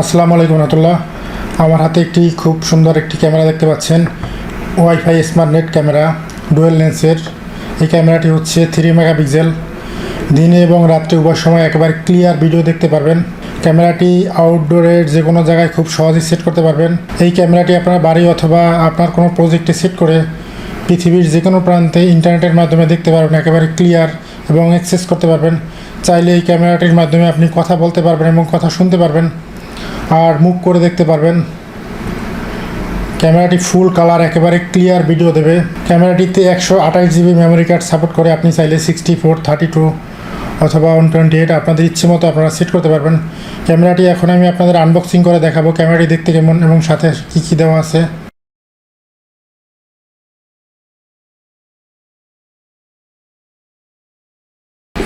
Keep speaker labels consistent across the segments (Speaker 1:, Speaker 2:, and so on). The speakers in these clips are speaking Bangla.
Speaker 1: আসসালামু আলাইকুম রহমতুল্লাহ। আমার হাতে একটি খুব সুন্দর একটি ক্যামেরা দেখতে পাচ্ছেন। Wifi smart net camera, dual লেন্সের। এই ক্যামেরাটি হচ্ছে থ্রি মেগাপিক্সেল। দিনে এবং রাত্রে উভয় সময় একেবারে ক্লিয়ার ভিডিও দেখতে পারবেন। ক্যামেরাটি আউটডোরের যে কোনো জায়গায় খুব সহজেই সেট করতে পারবেন। এই ক্যামেরাটি আপনার বাড়ি অথবা আপনার কোনো প্রজেক্টে সেট করে পৃথিবীর যে কোনো প্রান্তে ইন্টারনেটের মাধ্যমে দেখতে পারবেন, একেবারে ক্লিয়ার এবং অ্যাক্সেস করতে পারবেন। চাইলে এই ক্যামেরাটির মাধ্যমে আপনি কথা বলতে পারবেন এবং কথা শুনতে পারবেন। আর মুভ করে দেখতে পারবেন। ক্যামেরাটি ফুল কালার, একেবারে ক্লিয়ার ভিডিও দেবে। ক্যামেরাটিতে একশো আঠাশ জিবি মেমোরি কার্ড সাপোর্ট করে আপনি চাইলে সিক্সটি ফোর, থার্টি টু অথবা ওয়ান টোয়েন্টি এইট আপনাদের ইচ্ছে মতো আপনারা সেট করতে পারবেন। ক্যামেরাটি এখন আমি আপনাদের আনবক্সিং করে দেখাবো। ক্যামেরাটি দেখতে কেমন এবং সাথে কী কী দেওয়া আছে।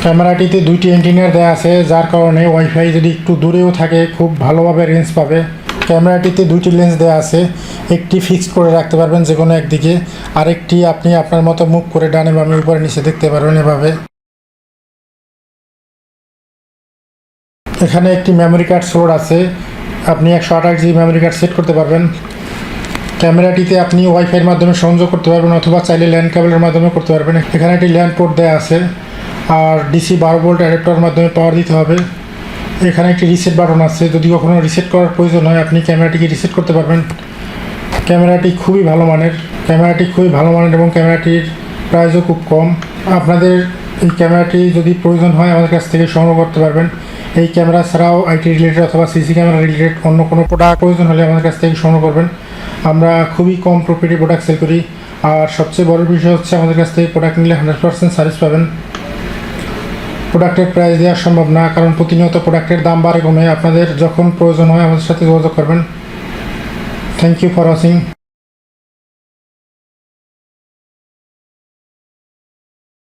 Speaker 1: ক্যামেরাটিতে দুইটি এন্টিনার দেওয়া আছে, যার কারণে ওয়াইফাই যদি একটু দূরেও থাকে, খুব ভালোভাবে রেঞ্জ পাবে। ক্যামেরাটিতে দুইটি লেন্স দেওয়া আছে, একটি ফিক্সড করে রাখতে পারবেন যে কোনো একদিকে, আরেকটি আপনি আপনার মতো মুভ করে ডানে বামে উপরে নিচে দেখতে পারবেন এভাবে। এখানে একটি মেমোরি কার্ড স্লোট আছে, আপনি একশো আঠাশ জিবি মেমোরি কার্ড সেট করতে পারবেন। ক্যামেরাটিতে আপনি ওয়াইফাইয়ের মাধ্যমে সংযোগ করতে পারবেন, অথবা চাইলে ল্যান্ড কেবলের মাধ্যমে করতে পারবেন। এখানে একটি ল্যান্ড পোর্ট দেওয়া আছে। আর ডিসি বারো ভোল্ট অ্যাডাপ্টারের মাধ্যমে পাওয়ার দিতে হবে। এখানে একটি রিসেট বাটন আছে। যদি কখনো রিসেট করার প্রয়োজন হয়, আপনি ক্যামেরাটিকে রিসেট করতে পারবেন। ক্যামেরাটি খুবই ভালো মানের। ক্যামেরাটি খুবই ভালো মানের এবং ক্যামেরাটির প্রাইসও খুব কম। আপনাদের এই ক্যামেরাটি যদি প্রয়োজন হয়, আমাদের কাছ থেকে সংগ্রহ করতে পারবেন। এই ক্যামেরা ছাড়াও আইটি রিলেটেড অথবা সিসি ক্যামেরা রিলেটেড অন্য কোনো প্রোডাক্ট প্রয়োজন হলে আমাদের কাছ থেকে সংগ্রহ করবেন। আমরা খুবই কম প্রফিটে প্রোডাক্ট সেল করি। আর সবচেয়ে বড় বিষয় হচ্ছে, আমাদের কাছ থেকে প্রোডাক্ট নিলে হান্ড্রেড পার্সেন্ট সার্ভিস পাবেন। প্রোডাক্টের প্রাইস দেওয়া সম্ভব না, কারণ প্রতিনিয়ত প্রোডাক্টের দাম বাড়ে কমে আপনাদের যখন প্রয়োজন হয় আমাদের সাথে যোগাযোগ করবেন। Thank you for watching